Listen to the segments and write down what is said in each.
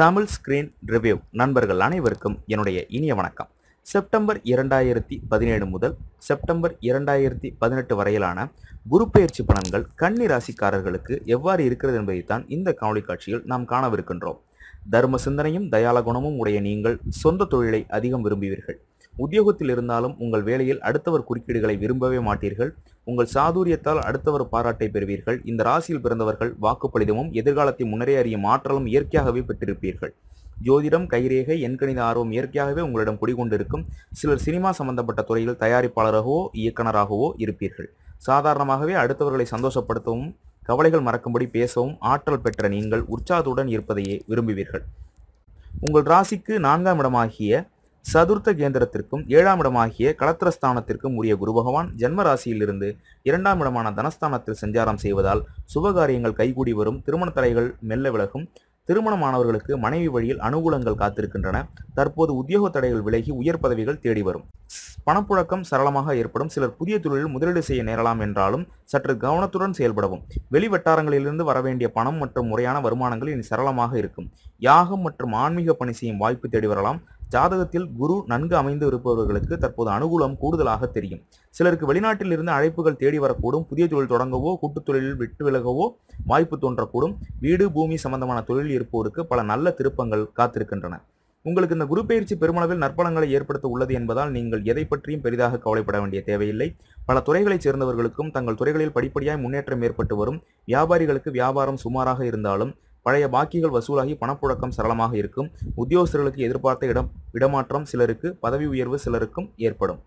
Tamil screen review நண்பர்கள் அனைவருக்கும் என்னுடைய இனிய வணக்கம். செப்டம்பர் இரண்டாயிரத்தி பதினேழு முதல் செப்டம்பர் இரண்டாயிரத்தி பதினெட்டு வரையிலான குரு பெயர்ச்சி பலன்கள் கன்னி ராசிக்காரர்களுக்கு எவ்வாறு இருக்கிறது என்பதைத்தான் இந்த காணொலி காட்சியில் நாம் காணவிருக்கின்றோம். தர்ம சிந்தனையும் தயால குணமும் உடைய நீங்கள் சொந்த தொழிலை அதிகம் விரும்புவீர்கள். உத்தியோகத்தில் இருந்தாலும் உங்கள் வேலையில் அடுத்தவர் குறுக்கீடுகளை விரும்பவே மாட்டீர்கள். உங்கள் சாதுரியத்தால் அடுத்தவர் பாராட்டை பெறுவீர்கள். இந்த ராசியில் பிறந்தவர்கள் வாக்குப்பளிதமும் எதிர்காலத்தை முன்னரே அறியும் ஆற்றலும் இயற்கையாகவே பெற்றிருப்பீர்கள். ஜோதிடம் கைரேகை எண்கணித ஆர்வம் இயற்கையாகவே உங்களிடம் குடிகொண்டிருக்கும். சிலர் சினிமா சம்பந்தப்பட்ட துறையில் தயாரிப்பாளராகவோ இயக்குனராகவோ இருப்பீர்கள். சாதாரணமாகவே அடுத்தவர்களை சந்தோஷப்படுத்தவும் கவலைகள் மறக்கும்படி பேசவும் ஆற்றல் பெற்ற நீங்கள் உற்சாகத்துடன் இருப்பதையே விரும்புவீர்கள். உங்கள் ராசிக்கு நான்காம் இடமாகிய சதுர்த்த கேந்திரத்திற்கும் ஏழாம் இடமாகிய களத்திரஸ்தானத்திற்கும் உரிய குரு பகவான் ஜென்ம ராசியிலிருந்து இரண்டாம் இடமான தனஸ்தானத்தில் சஞ்சாரம் செய்வதால் சுபகாரியங்கள் கைகூடி வரும். திருமண தடைகள் மெல்ல விலகும். திருமணமானவர்களுக்கு மனைவி வழியில் அனுகூலங்கள் காத்திருக்கின்றன. தற்போது உத்தியோக தடைகள் விலகி உயர் பதவிகள் தேடி வரும். பணப்புழக்கம் சரளமாக ஏற்படும். சிலர் புதிய தொழிலில் முதலீடு செய்ய நேரலாம் என்றாலும் சற்று கவனத்துடன் செயல்படவும். வெளி வட்டாரங்களிலிருந்து வரவேண்டிய பணம் மற்றும் முறையான வருமானங்கள் இனி சரளமாக இருக்கும். யாகம் மற்றும் ஆன்மீக பணி செய்யும் வாய்ப்பு தேடி வரலாம். ஜாதகத்தில் குரு நன்கு அமைந்து இருப்பவர்களுக்கு தற்போது அனுகூலம் கூடுதலாக தெரியும். சிலருக்கு வெளிநாட்டில் இருந்து அழைப்புகள் தேடி வரக்கூடும். புதிய தொழில் தொடங்கவோ கூட்டுத் தொழிலில் விட்டு விலகவோ வாய்ப்பு தோன்றக்கூடும். வீடு பூமி சம்பந்தமான தொழில் இருப்போருக்கு பல நல்ல திருப்பங்கள் காத்திருக்கின்றன. உங்களுக்கு இந்த குரு பயிற்சி பெருமளவில் நற்பலங்களை ஏற்படுத்த உள்ளது என்பதால் நீங்கள் எதை பற்றியும் பெரிதாக கவலைப்பட வேண்டிய தேவையில்லை. பல துறைகளைச் சேர்ந்தவர்களுக்கும் தங்கள் துறைகளில் படிப்படியாய் முன்னேற்றம் ஏற்பட்டு வரும். வியாபாரிகளுக்கு வியாபாரம் சுமாராக இருந்தாலும் பழைய பாக்கிகள் வசூலாகி பணப்புழக்கம் சரளமாக இருக்கும். உத்தியோகஸ்தர்களுக்கு எதிர்பார்த்த இடம் இடமாற்றம் சிலருக்கு பதவி உயர்வு சிலருக்கும் ஏற்படும்.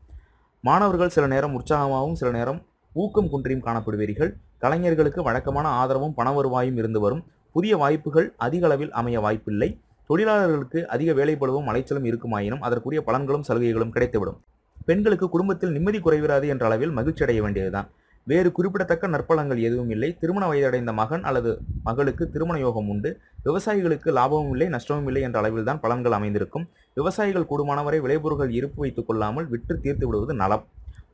மாணவர்கள் சில நேரம் உற்சாகமாகவும் சில நேரம் ஊக்கம் குன்றியும் காணப்படுவீர்கள். கலைஞர்களுக்கு வழக்கமான ஆதரவும் பண வருவாயும் இருந்து வரும். புதிய வாய்ப்புகள் அதிக அளவில் அமைய வாய்ப்பில்லை. தொழிலாளர்களுக்கு அதிக வேலைப்பளுவும் அலைச்சலும் இருக்குமாயினும் அதற்குரிய பலன்களும் சலுகைகளும் கிடைத்துவிடும். பெண்களுக்கு குடும்பத்தில் நிம்மதி குறைவிராது என்ற அளவில் மகிழ்ச்சி அடைய வேண்டியதுதான். வேறு குறிப்பிடத்தக்க நற்பலங்கள் எதுவும் இல்லை. திருமண வயதடைந்த மகன் அல்லது மகளுக்கு திருமண யோகம் உண்டு. விவசாயிகளுக்கு லாபமும் இல்லை நஷ்டமும் இல்லை என்ற அளவில் தான் பலன்கள் அமைந்திருக்கும். விவசாயிகள் கூடுமானவரை விளைபொருட்கள் இருப்பு வைத்துக் கொள்ளாமல் விற்று தீர்த்து விடுவது நலம்.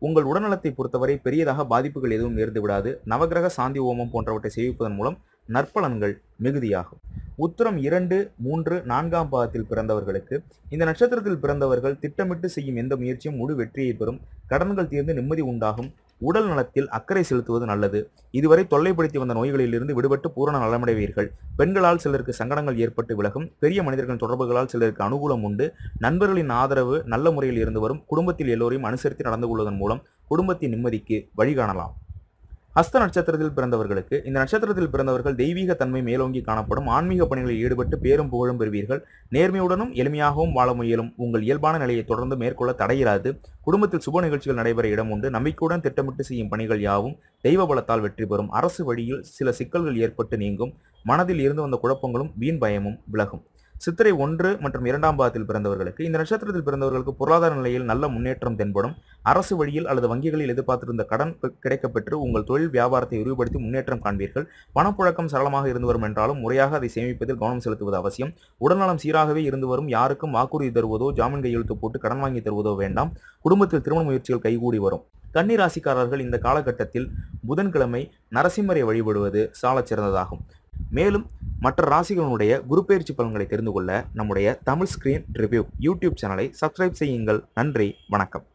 உங்கள் உடல்நலத்தை பொறுத்தவரை பெரியதாக பாதிப்புகள் எதுவும் நேர்ந்து விடாது. நவகிரக சாந்தி ஓமம் போன்றவற்றை செய்விப்பதன் மூலம் நற்பலன்கள் மிகுதியாகும். உத்தரம் இரண்டு மூன்று நான்காம் பாகத்தில் பிறந்தவர்களுக்கு இந்த நட்சத்திரத்தில் பிறந்தவர்கள் திட்டமிட்டு செய்யும் எந்த முயற்சியும் முழு வெற்றியை பெறும். கடன்கள் தீர்ந்து நிம்மதி உண்டாகும். உடல் நலத்தில் அக்கறை செலுத்துவது நல்லது. இதுவரை தொல்லைப்படுத்தி வந்த நோய்களிலிருந்து விடுபட்டு பூரண நலமடைவீர்கள். பெண்களால் சிலருக்கு சங்கடங்கள் ஏற்பட்டு விலகும். பெரிய மனிதர்களின் தொடர்புகளால் சிலருக்கு அனுகூலம் உண்டு. நண்பர்களின் ஆதரவு நல்ல முறையில் இருந்து வரும். குடும்பத்தில் எல்லோரையும் அனுசரித்து நடந்து கொள்வதன் மூலம் குடும்பத்தின் நிம்மதிக்கு வழிகாணலாம் ஹஸ்த நட்சத்திரத்தில் பிறந்தவர்களுக்கு இந்த நட்சத்திரத்தில் பிறந்தவர்கள் தெய்வீக தன்மை மேலோங்கி காணப்படும் ஆன்மீக பணிகளில் ஈடுபட்டு பேரும் புகழும் பெறுவீர்கள். நேர்மையுடனும் எளிமையாகவும் வாழ முயலும். உங்கள் இயல்பான நிலையை தொடர்ந்து மேற்கொள்ள தடையிராது. குடும்பத்தில் சுப நிகழ்ச்சிகள் நடைபெற இடம் உண்டு. நம்பிக்கையுடன் திட்டமிட்டு செய்யும் பணிகள் யாவும் தெய்வ பலத்தால் வெற்றி பெறும். அரசு வழியில் சில சிக்கல்கள் ஏற்பட்டு நீங்கும். மனதில் இருந்து வந்த குழப்பங்களும் வீண் பயமும் விலகும். சித்திரை ஒன்று மற்றும் இரண்டாம் பாகத்தில் பிறந்தவர்களுக்கு இந்த நட்சத்திரத்தில் பிறந்தவர்களுக்கு பொருளாதார நிலையில் நல்ல முன்னேற்றம் தென்படும். அரசு வழியில் அல்லது வங்கிகளில் எதிர்பார்த்திருந்த கடன் கிடைக்கப்பெற்று உங்கள் தொழில் வியாபாரத்தை விரிவுபடுத்தி முன்னேற்றம் காண்பீர்கள். பணப்புழக்கம் சரளமாக இருந்து வரும் என்றாலும் முறையாக அதை சேமிப்பதில் கவனம் செலுத்துவது அவசியம். உடல்நலம் சீராகவே இருந்து வரும். யாருக்கும் வாக்குறுதி தருவதோ ஜாமீன் கையெழுத்து போட்டு கடன் வாங்கி தருவதோ வேண்டாம். குடும்பத்தில் திருமண முயற்சிகள் கைகூடி வரும். கன்னி ராசிக்காரர்கள் இந்த காலகட்டத்தில் புதன்கிழமை நரசிம்மரை வழிபடுவது சாலச் சிறந்ததாகும் மேலும் மற்ற ராசிகளுடைய குரு பயிற்சி பலன்களை தெரிந்து கொள்ள நம்முடைய தமிழ் ஸ்கிரீன் ரிவ்யூ யூடியூப் சேனலை சப்ஸ்கிரைப் செய்யுங்கள். நன்றி வணக்கம்.